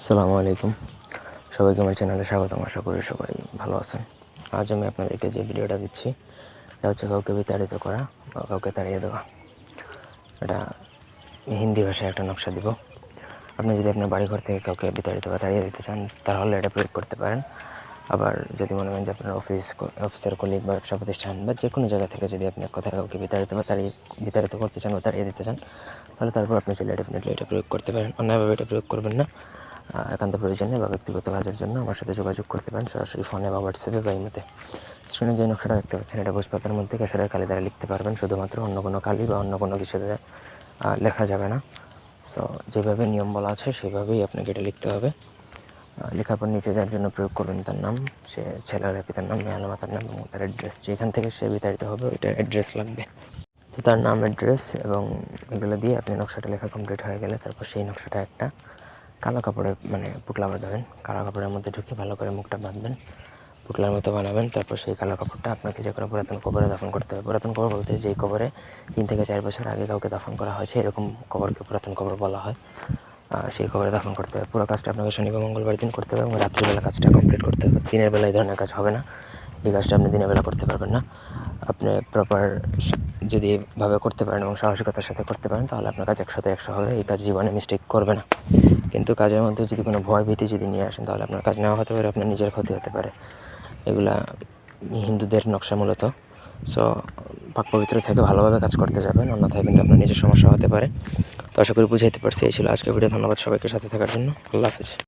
আসসালামু আলাইকুম। সবাইকে আমার চ্যানেলে স্বাগতম। আশা করি সবাই ভালো আছেন। আজ আমি আপনাদেরকে যে ভিডিওটা দিচ্ছি, এটা হচ্ছে কাউকে বিতাড়িত করা বা কাউকে তাড়িয়ে দেওয়া। এটা হিন্দি ভাষায় একটা নকশা দিব। আপনি যদি আপনার বাড়িঘর থেকে কাউকে বিতাড়িত বা তাড়িয়ে দিতে চান, তাহলে এটা প্রয়োগ করতে পারেন। আবার যদি মনে করেন যে আপনার অফিস অফিসের কলিগ বা ব্যবসা প্রতিষ্ঠান বা যে কোনো জায়গা থেকে যদি আপনি কোথাও কাউকে বিতাড়িত বা তাড়িয়ে, বিতাড়িত করতে চান বা তাড়িয়ে দিতে চান, তাহলে তারপর আপনি চাইলে ডেফিনেটলি এটা প্রয়োগ করতে পারেন। অন্যায়ভাবে এটা প্রয়োগ করবেন না। একান্ত প্রয়োজনে বা ব্যক্তিগত কাজের জন্য আমার সাথে যোগাযোগ করতে পারেন। সরাসরি ফোনে বা হোয়াটসঅ্যাপে বা ইমেতে স্ক্রিনে যে নকশাটা দেখতে পাচ্ছেন, এটা ভোজপাতার মধ্যে কেশরের কালি দ্বারা লিখতে পারবেন। শুধুমাত্র অন্য কোনো কালি বা অন্য কোনো কিছুতে লেখা যাবে না। সো যেভাবে নিয়ম বলা আছে, সেভাবেই আপনাকে এটা লিখতে হবে। লেখার পর নিচে যার জন্য প্রয়োগ করবেন তার নাম, সে ছেলের পিতার নাম মেয়ালা মাতার নাম এবং তার অ্যাড্রেস যেখান থেকে সে বিতাড়িত হবে, ওইটার অ্যাড্রেস লাগবে। তো তার নাম অ্যাড্রেস এবং এগুলো দিয়ে আপনি নকশাটা লেখা কমপ্লিট হয়ে গেলে, তারপর সেই নকশাটা একটা কালো কাপড়ে মানে পুটলা বাঁধাবেন কালো কাপড়ের মধ্যে ঢুকে ভালো করে মুখটা বাঁধবেন, পুটলার মতো বানাবেন, তারপর সেই কালো কাপড়টা আপনাকে যে কোনো পুরাতন কবরে দাফন করতে হবে। পুরাতন কবর বলতে যেই কবরে তিন থেকে চার বছর আগে কাউকে দাফন করা হয়েছে, এরকম কবরকে পুরাতন কবর বলা হয়। সেই কবরে দাফন করতে হবে। পুরো কাজটা আপনাকে শনিবার মঙ্গলবার দিন করতে হবে এবং রাত্রিবেলা কাজটা কমপ্লিট করতে হবে। দিনের বেলা এই ধরনের কাজ হবে না। এই কাজটা আপনি দিনের বেলা করতে পারবেন না। আপনি প্রপার যদি ভাবে করতে পারেন এবং সাহসিকতার সাথে করতে পারেন, তাহলে আপনার কাজ একশোতে একশো হবে। এই কাজ জীবনে মিস্টেক করবে না। কিন্তু কাজের মধ্যে যদি কোনো ভয় ভীতি যদি নিয়ে আসেন, তাহলে আপনার কাজ নেওয়া হতে পারে, আপনার নিজের ক্ষতি হতে পারে। এগুলা হিন্দুদের নকশা মূলত। সো পাক পবিত্র থেকে ভালোভাবে কাজ করতে যাবেন, অন্যথায় কিন্তু আপনার নিজের সমস্যা হতে পারে। তো আশা করি বুঝাইতে পারছি, এই ছিল আজকে ভিডিও। ধন্যবাদ সবাইকে সাথে থাকার জন্য। আল্লাহ হাফিজ।